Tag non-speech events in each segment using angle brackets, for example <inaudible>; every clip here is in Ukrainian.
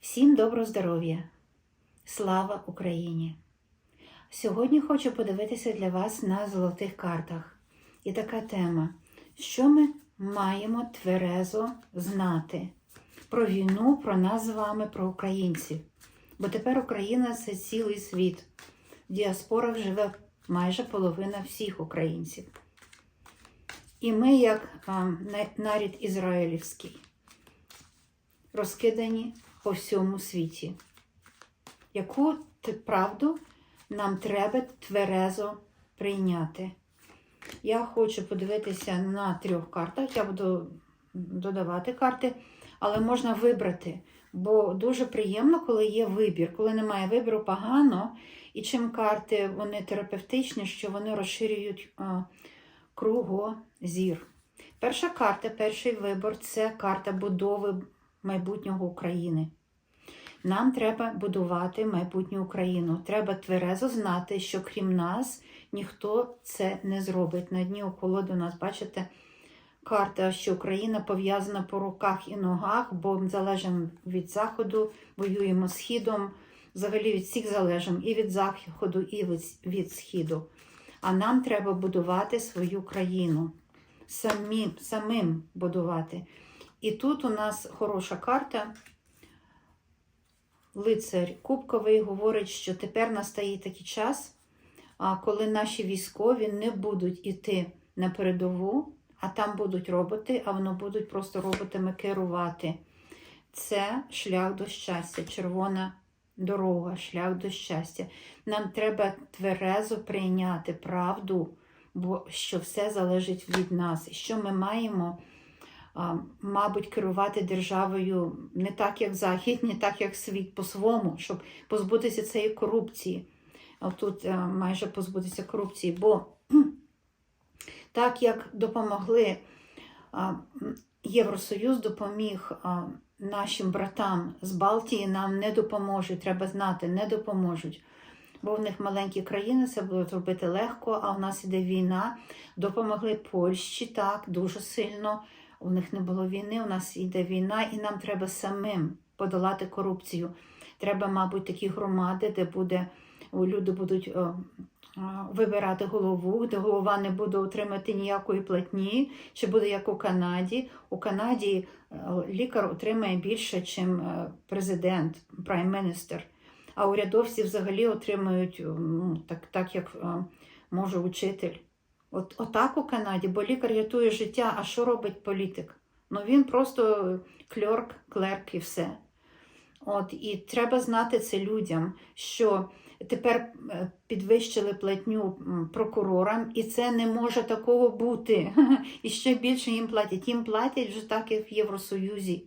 Всім доброго здоров'я! Слава Україні! Сьогодні хочу подивитися для вас на золотих картах. І така тема, що ми маємо тверезо знати про війну, про нас з вами, про українців. Бо тепер Україна це цілий світ. В діаспорах живе майже половина всіх українців. І ми, як нарід ізраїлівський, розкидані по всьому світі. Яку правду нам треба тверезо прийняти? Я хочу подивитися на трьох картах. Я буду додавати карти, але можна вибрати. Бо дуже приємно, коли є вибір. Коли немає вибору, погано. І чим карти вони терапевтичні, що вони розширюють кругозір. Перша карта, перший вибор це карта будови майбутнього України. Нам треба будувати майбутню Україну. Треба тверезо знати, що крім нас ніхто це не зробить. На дні околоду нас, бачите, карта, що Україна пов'язана по руках і ногах, бо залежимо від заходу, воюємо східом, взагалі від всіх залежимо і від заходу, і від східу. А нам треба будувати свою країну, самі, самим будувати. І тут у нас хороша карта. Лицар Кубковий говорить, що тепер настає такий час, коли наші військові не будуть іти на передову, а там будуть роботи, а воно будуть просто роботами керувати. Це шлях до щастя, червона дорога, шлях до щастя. Нам треба тверезо прийняти правду, бо що все залежить від нас. Що ми маємо, мабуть, керувати державою не так, як Захід, не так, як світ по-своєму, щоб позбутися цієї корупції. Тут майже позбутися корупції, бо <clears throat> так як допомогли Євросоюз допоміг нашим братам з Балтії, нам не допоможуть, треба знати, не допоможуть. Бо в них маленькі країни, це буде робити легко, а в нас іде війна. Допомогли Польщі так, дуже сильно. У них не було війни, у нас йде війна, і нам треба самим подолати корупцію. Треба, мабуть, такі громади, де буде люди будуть вибирати голову, де голова не буде отримати ніякої платні, чи буде як у Канаді. У Канаді е, лікар отримає більше, ніж президент, прайм-міністр. А урядовці взагалі отримують так, так як е, може учитель. От, отак у Канаді, бо лікар рятує життя, а що робить політик? Ну він просто клерк, клерк і все. От, і треба знати це людям, що тепер е, підвищили платню прокурорам, і це не може такого бути. <laughs> І ще більше їм платять. Їм платять вже так, як в Євросоюзі.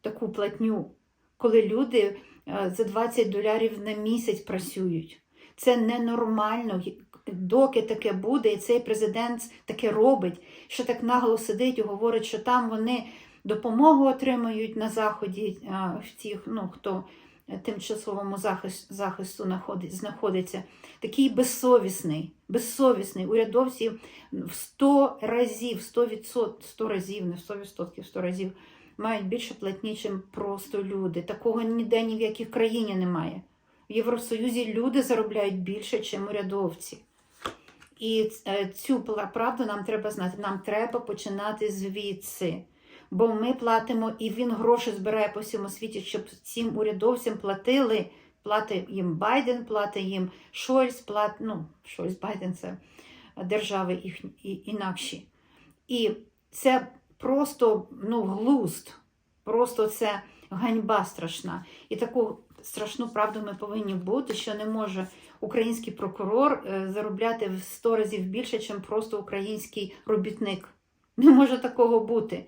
Таку платню, коли люди е, за 20 доларів на місяць працюють. Це ненормально. Доки таке буде, і цей президент таке робить, що так нагло сидить і говорить, що там вони допомогу отримують на заході в тих, ну, хто тимчасовому захист, захисту знаходиться. Такий безсовісний, безсовісний. Урядовці в 100 разів, 100 відсот, 100 разів, не 100 відсотків, 100 разів мають більше платні, ніж просто люди. Такого ніде ні в якій країні немає. В Євросоюзі люди заробляють більше, ніж урядовці. І е, цю правду нам треба знати. Нам треба починати звідси. Бо ми платимо, і він гроші збирає по всьому світі, щоб цим урядовцям платили. Платить їм Байден, платить їм Шольц, плат, ну, Шольц, Байден це держави їх, інакші. І це просто ну, глузд, просто це ганьба страшна. І таку страшну правду ми повинні бути, що не може український прокурор е, заробляти в 100 разів більше, ніж просто український робітник. Не може такого бути.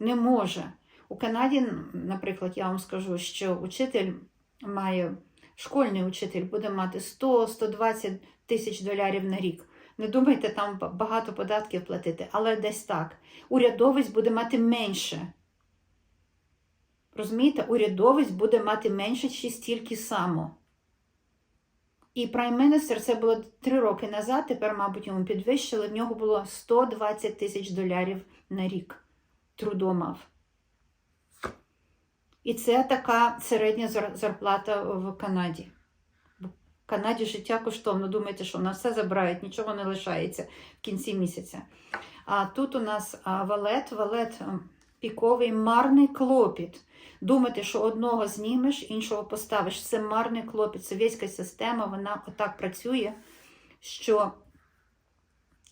Не може. У Канаді, наприклад, я вам скажу, що учитель має, школьний учитель буде мати 100-120 тисяч доларів на рік. Не думайте там багато податків платити, але десь так. Урядовець буде мати менше. Розумієте, урядовець буде мати менше чи стільки само. І прайм-міністр це було три роки назад, тепер, мабуть, йому підвищили. В нього було 120 тисяч доларів на рік трудом мав. І це така середня зарплата в Канаді. В Канаді життя коштовно. Думаєте, що на все забирають, нічого не лишається в кінці місяця. А тут у нас валет, валет а, піковий, марний клопіт. Думати, що одного знімеш, іншого поставиш. Це марний клопіт. Совєтська система, вона отак працює, що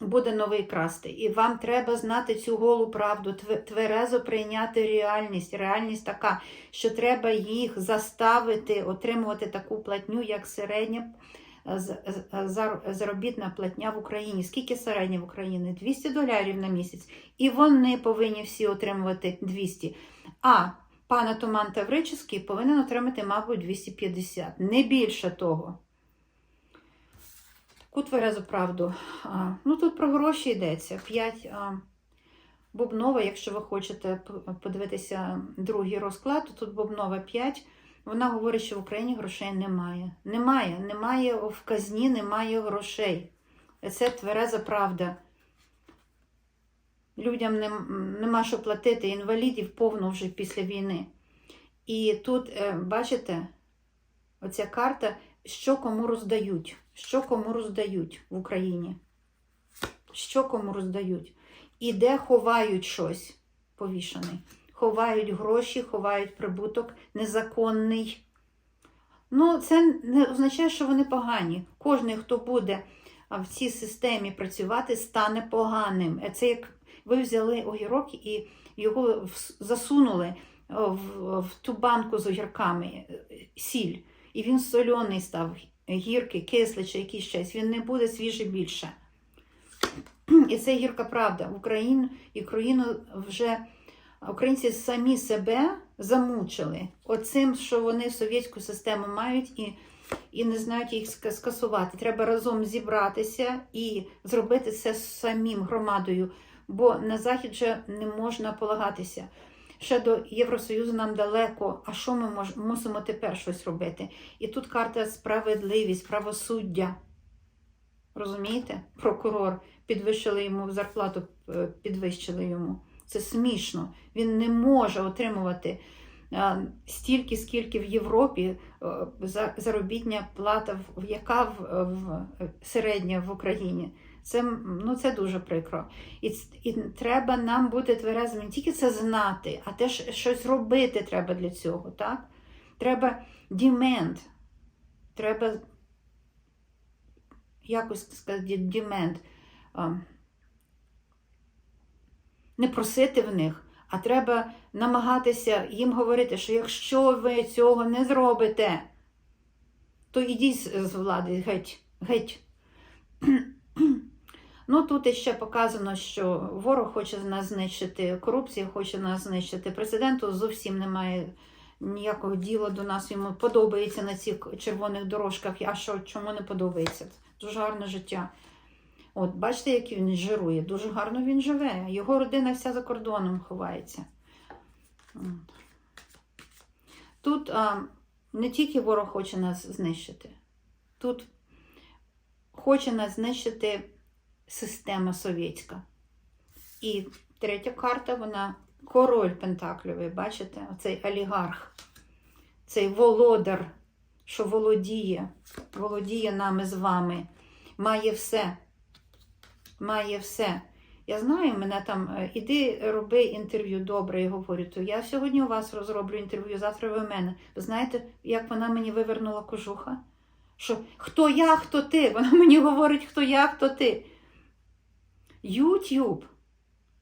буде новий красти. І вам треба знати цю голу правду, тверезо прийняти реальність. Реальність така, що треба їх заставити отримувати таку платню, як середня заробітна платня в Україні. Скільки середня в Україні? 200 доларів на місяць. І вони повинні всі отримувати 200. А пан Атаман Таврический повинен отримати, мабуть, 250. Не більше того. Таку тверезу правду. А, ну тут про гроші йдеться. 5 а, Бубнова, якщо ви хочете подивитися другий розклад, то тут Бубнова 5. Вона говорить, що в Україні грошей немає. Немає, немає в казні, немає грошей. Це твереза правда. Людям нем- нема що платити, інвалідів повно вже після війни. І тут, е, бачите, оця карта, що кому роздають. Що кому роздають в Україні. Що кому роздають. І де ховають щось повішений. Ховають гроші, ховають прибуток незаконний. Ну, це не означає, що вони погані. Кожен, хто буде в цій системі працювати, стане поганим. Е, Це як ви взяли огірок і його засунули в, в ту банку з огірками, е, сіль, і він сольоний став, гіркий, кислий чи якийсь щось, він не буде свіжий більше. І це гірка правда. Україну, і країну вже українці самі себе замучили оцим, що вони совєтську систему мають і, і не знають їх скасувати. Треба разом зібратися і зробити це самим громадою, бо на захід вже не можна полагатися. Ще до Євросоюзу нам далеко, а що ми мож, мусимо тепер щось робити? І тут карта справедливість, правосуддя. Розумієте? Прокурор підвищили йому зарплату, е, підвищили йому. Це смішно. Він не може отримувати е, стільки, скільки в Європі е, за- заробітня плата, яка в, в середня в Україні. Це, ну, це дуже прикро. І, і треба нам бути тверезими, не тільки це знати, а теж щось робити треба для цього. Так? Треба demand, треба якось сказати, demand. Не просити в них, а треба намагатися їм говорити, що якщо ви цього не зробите, то ідіть з влади геть, геть. <clears throat> Ну, тут іще показано, що ворог хоче нас знищити, корупція хоче нас знищити. Президенту зовсім немає ніякого діла до нас. Йому подобається на цих червоних дорожках. А що, чому не подобається? Дуже гарне життя. От, бачите, як він жирує. Дуже гарно він живе. Його родина вся за кордоном ховається. Тут а, не тільки ворог хоче нас знищити, тут хоче нас знищити система совєтська. І третя карта, вона король Пентакльовий, бачите? Оцей олігарх, цей володар, що володіє, володіє нами з вами, має все. Має все. Я знаю, мене там, е, іди роби інтерв'ю добре, я говорю, то я сьогодні у вас розроблю інтерв'ю, завтра ви в мене. Ви знаєте, як вона мені вивернула кожуха? Що хто я, хто ти? <laughs> Вона мені говорить, хто я, хто ти. YouTube,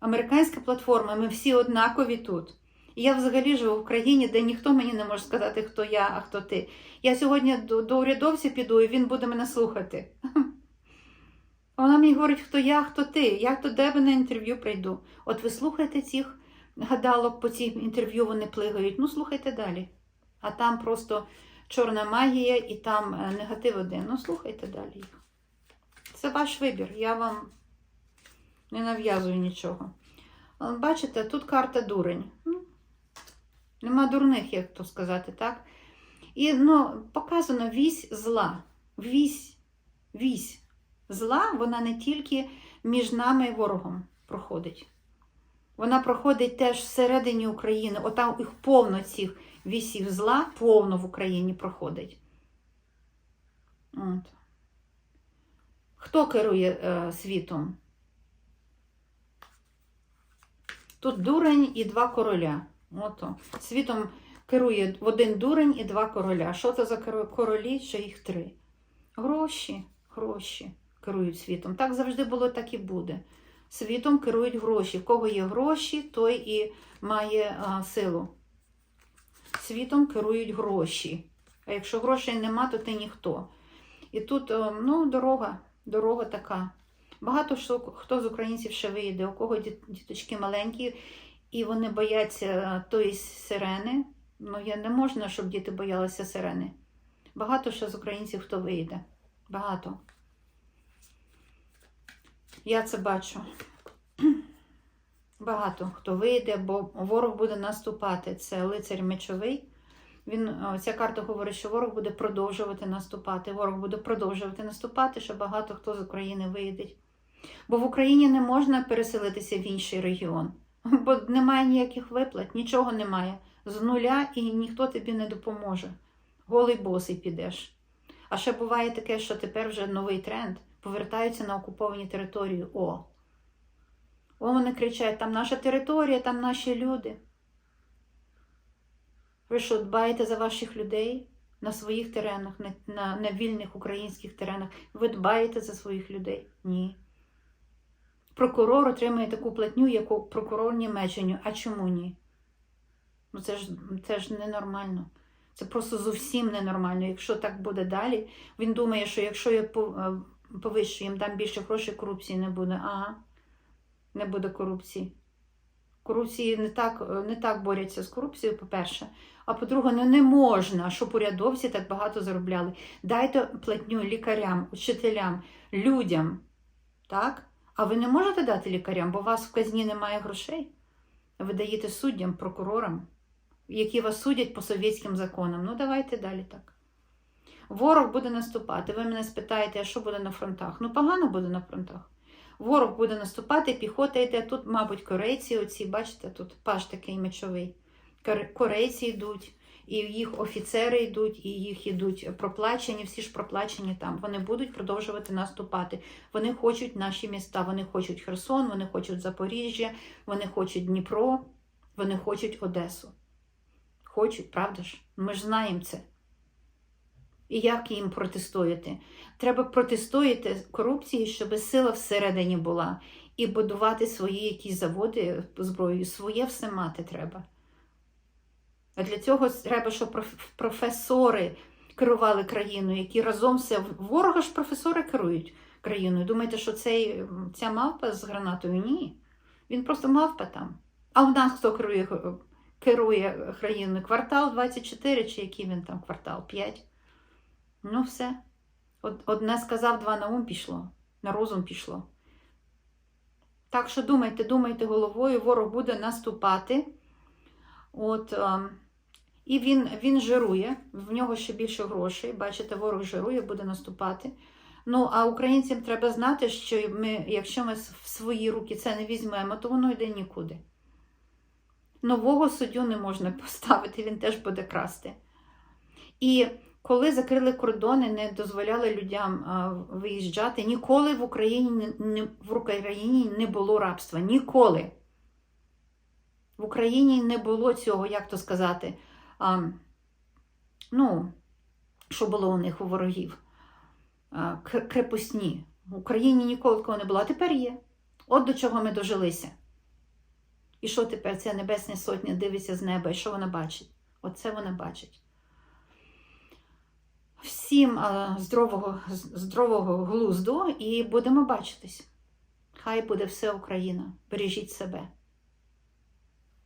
американська платформа, ми всі однакові тут. І я взагалі живу в країні, де ніхто мені не може сказати, хто я, а хто ти. Я сьогодні до, до урядовця піду, і він буде мене слухати. <laughs> Вона мені говорить, хто я, хто ти. Я до тебе на інтерв'ю прийду. От ви слухайте цих гадалок по цим інтерв'ю, вони плигають. Ну, слухайте далі. А там просто чорна магія і там е, негатив один. Ну, слухайте далі їх. Це ваш вибір. Я вам не нав'язую нічого. Бачите, тут карта дурень. Ну, Нема дурних, як то сказати, так? І ну, показано вісь зла. Вісь, вісь зла, вона не тільки між нами і ворогом проходить. Вона проходить теж всередині України. Отам їх повно цих вісів зла, повно в Україні проходить. От. Хто керує е, світом? Тут дурень і два короля. Ото. Світом керує один дурень і два короля. Що це за королі? Що їх три? Гроші, гроші керують світом. Так завжди було, так і буде. Світом керують гроші. В кого є гроші, той і має а, силу. Світом керують гроші. А якщо грошей нема, то ти ніхто. І тут ну, дорога, дорога така. Багато хто з українців ще вийде, у кого діточки маленькі, і вони бояться тої сирени. Ну, я не можна, щоб діти боялися сирени. Багато що з українців хто вийде. Багато. Я це бачу. Багато хто вийде, бо ворог буде наступати. Це лицар мечовий. Він, ця карта говорить, що ворог буде продовжувати наступати. Ворог буде продовжувати наступати, що багато хто з України вийде. Бо в Україні не можна переселитися в інший регіон, бо немає ніяких виплат, нічого немає. З нуля і ніхто тобі не допоможе. Голий босий підеш. А ще буває таке, що тепер вже новий тренд. Повертаються на окуповані території. О! О, вони кричать: там наша територія, там наші люди. Ви що, дбаєте за ваших людей на своїх теренах, на, на, на вільних українських теренах? Ви дбаєте за своїх людей? Ні. Прокурор отримує таку платню, яку прокурор Німеччині. А чому ні? Ну це ж, це ж ненормально. Це просто зовсім ненормально. Якщо так буде далі, він думає, що якщо я по- повищу їм дам більше грошей, корупції не буде. Ага, не буде корупції. Корупції не так, не так борються з корупцією, по-перше. А по-друге, ну не можна, щоб урядовці так багато заробляли. Дайте платню лікарям, учителям, людям. Так? А ви не можете дати лікарям, бо у вас в казні немає грошей. Ви даєте суддям, прокурорам, які вас судять по совєтським законам. Ну, давайте далі так. Ворог буде наступати. Ви мене спитаєте, а що буде на фронтах? Ну, погано буде на фронтах. Ворог буде наступати, піхота йде. Тут, мабуть, корейці, оці, бачите, тут паш такий мечовий. Корейці йдуть, і їх офіцери йдуть, і їх йдуть проплачені, всі ж проплачені там. Вони будуть продовжувати наступати. Вони хочуть наші міста, вони хочуть Херсон, вони хочуть Запоріжжя, вони хочуть Дніпро, вони хочуть Одесу. Хочуть, правда ж? Ми ж знаємо це. І як їм протистояти? Треба протистояти корупції, щоб сила всередині була, і будувати свої якісь заводи зброєю. Своє все мати треба. А для цього треба, щоб професори керували країною, які разом все. Ворога ж професори керують країною. Думаєте, що цей, ця мавпа з гранатою? Ні. Він просто мавпа там. А в нас хто керує, керує країною? Квартал 24 чи який він там квартал? 5? Ну, все. Одне сказав, два на ум пішло, на розум пішло. Так що думайте, думайте головою, ворог буде наступати. От, ем, і він, він жирує, в нього ще більше грошей. Бачите, ворог жирує, буде наступати. Ну, а українцям треба знати, що ми, якщо ми в свої руки це не візьмемо, то воно йде нікуди. Нового суддю не можна <laughs> поставити, він теж буде красти. І коли закрили кордони, не дозволяли людям виїжджати, ніколи в Україні в Україні не було рабства. Ніколи. В Україні не було цього, як то сказати, а, ну, що було у них у ворогів. А, крепосні. В Україні ніколи такого не було, а тепер є. От до чого ми дожилися. І що тепер ця небесна сотня дивиться з неба, і що вона бачить? Оце вона бачить. Всім здорового, здорового глузду і будемо бачитись. Хай буде все Україна. Бережіть себе.